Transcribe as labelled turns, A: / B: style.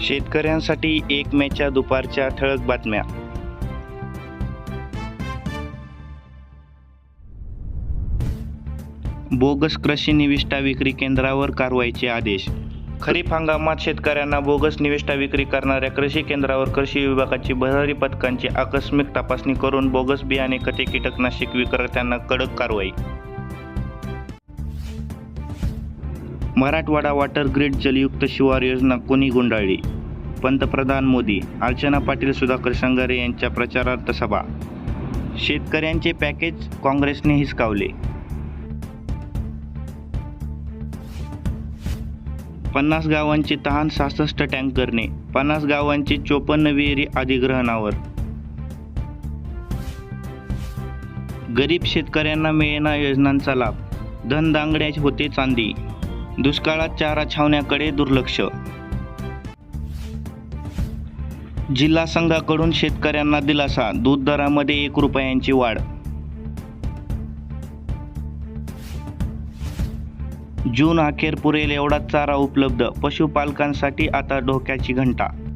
A: शेतकऱ्यांसाठी एक मेच्या दुपारच्या ठळक बातम्या. बोगस कृषी निविष्ठा विक्री केंद्रावर कारवाईचे आदेश. खरीप हंगामात शेतकऱ्यांना बोगस निविष्ठा विक्री करणाऱ्या कृषी केंद्रावर कृषी विभागाची भरारी पथकांची आकस्मिक तपासणी करून बोगस बियाणे खते कीटकनाशक विक्रेत्यांना कडक कारवाई. मराठवाडा वॉटर ग्रीड जलयुक्त शिवार योजना कोणी गुंडाळली? पंतप्रधान मोदी अर्चना पाटील सुधाकर संगारे यांच्या प्रचारार्थ सभा. शेतकऱ्यांचे पॅकेज काँग्रेसने हिसकावले. पन्नास गावांचे तहान सहासष्ट टँकरने पन्नास गावांचे चोपन्न विहिरी अधिग्रहणावर. गरीब शेतकऱ्यांना मिळेना योजनांचा लाभ धनदांगड्याचे होते चांदी. दुष्काळात चारा छावण्याकडे दुर्लक्ष. जिल्हा संघाकडून शेतकऱ्यांना दिलासा दूध दरामध्ये एक रुपयांची वाढ. जून अखेर पुरेल एवढा चारा उपलब्ध पशुपालकांसाठी आता डोक्याची घंटा.